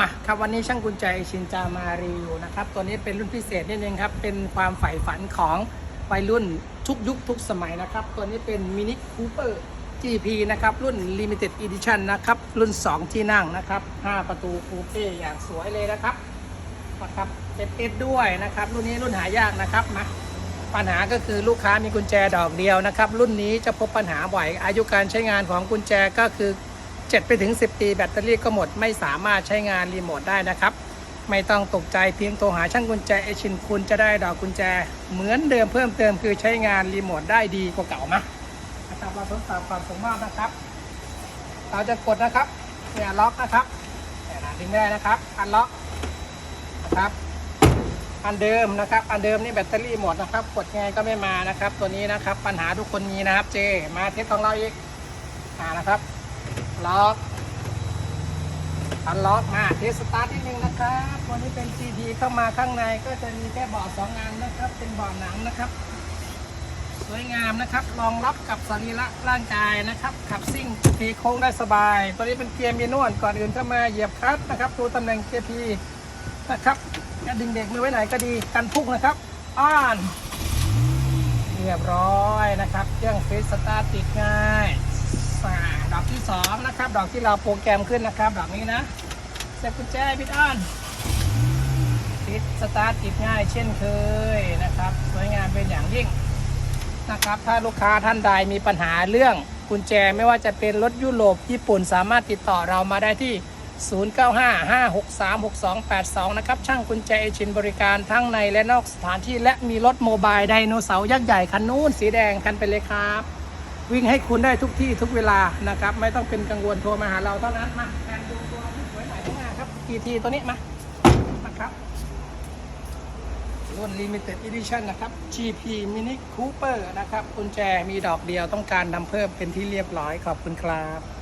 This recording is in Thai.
มาครับวันนี้ช่างกุญแจชินจามารีวิวนะครับ ตัวนี้เป็นรุ่นพิเศษนิดนึงครับ เป็นความใฝ่ฝันของวัยรุ่นทุกยุคทุกสมัยนะครับ ตัวนี้เป็นมินิคูเปอร์ GP นะครับ รุ่น Limited Edition นะครับ รุ่น 2 ที่นั่งนะครับ 5 ประตูคูเป้อย่างสวยเลยนะครับนะครับเจ็ดเอ็ดด้วยนะครับ รุ่นนี้รุ่นหายากนะครับมาปัญหาก็คือลูกค้ามีกุญแจดอกเดียวนะครับ รุ่นนี้จะพบปัญหาบ่อยอายุการใช้งานของกุญแจก็คือ 7 ไปถึง 10 ปีแบตเตอรี่ก็หมดไม่สามารถใช้งานรีโมทได้นะครับ ไม่ต้องตกใจเพียงโทรหาช่างกุญแจเอชินคุณจะได้ดอกกุญแจ เหมือนเดิมเพิ่มเติมคือใช้งานรีโมทได้ดีกว่าเก่ามานะครับเราทดสอบความสมมาตรนะครับ เราจะกดนะครับเนี่ยล็อกนะครับเนี่ยนดึงได้นะครับ อันล็อกนะครับอันเดิมนะครับอันเดิมนี่แบตเตอรี่หมดนะครับ กดไงก็ไม่มานะครับ ตัวนี้นะครับ ปัญหาทุกคนมีนะครับ เจ มาเทสของเราอีกอ่านะครับ ล็อกอันล็อกมาเทสตาร์ทนิดนึงนะครับวันนี้เป็น CD เข้ามาข้างในก็จะมีแค่เบาะสองอันนะครับ เป็นเบาะหนังนะครับ สวยงามนะครับรองรับกับสรีระร่างกายนะครับ ขับซิ่งทีโค้งได้สบาย ตัวนี้เป็นเกียร์มีนวลก่อนอื่นเข้ามาเหยียบคลัตช์นะครับดูตำแหน่งเกียร์พีนะครับจะดึงเด็กมือไว้ไหนก็ดีกันพุ่งนะครับอ่อนเรียบร้อยนะครับ เครื่องฟรีสตาร์ทติดง่าย ดอกที่สองนะครับ ดอกที่เราโปรแกรมขึ้นนะครับ ดอกนี้นะเสียบกุญแจพิดอ่อนฟิตสตาร์ทติดง่ายเช่นเคยนะครับ สวยงามเป็นอย่างยิ่งนะครับ ถ้าลูกค้าท่านใดมีปัญหาเรื่องกุญแจไม่ว่าจะเป็นรถยุโรปญี่ปุ่นสามารถติดต่อเรามาได้ที่ 0955636282 นะครับ ช่างกุญแจเอชินบริการทั้งในและนอกสถานที่และมีรถโมบายไดโนเสาร์ยักษ์ใหญ่คันนู้นสีแดงคันไปเลยครับ วิ่งให้คุณได้ทุกที่ทุกเวลานะครับ ไม่ต้องเป็นกังวลโทรมาหาเราเท่านั้นมาแทนดูตัวที่สวยหน่อยข้างหน้าครับกีทีตัวนี้มานะครับรุ่น Limited Edition นะครับ GP Mini Cooper นะครับกุญแจมีดอกเดียวต้องการนำเพิ่มเป็นที่เรียบร้อยขอบคุณครับ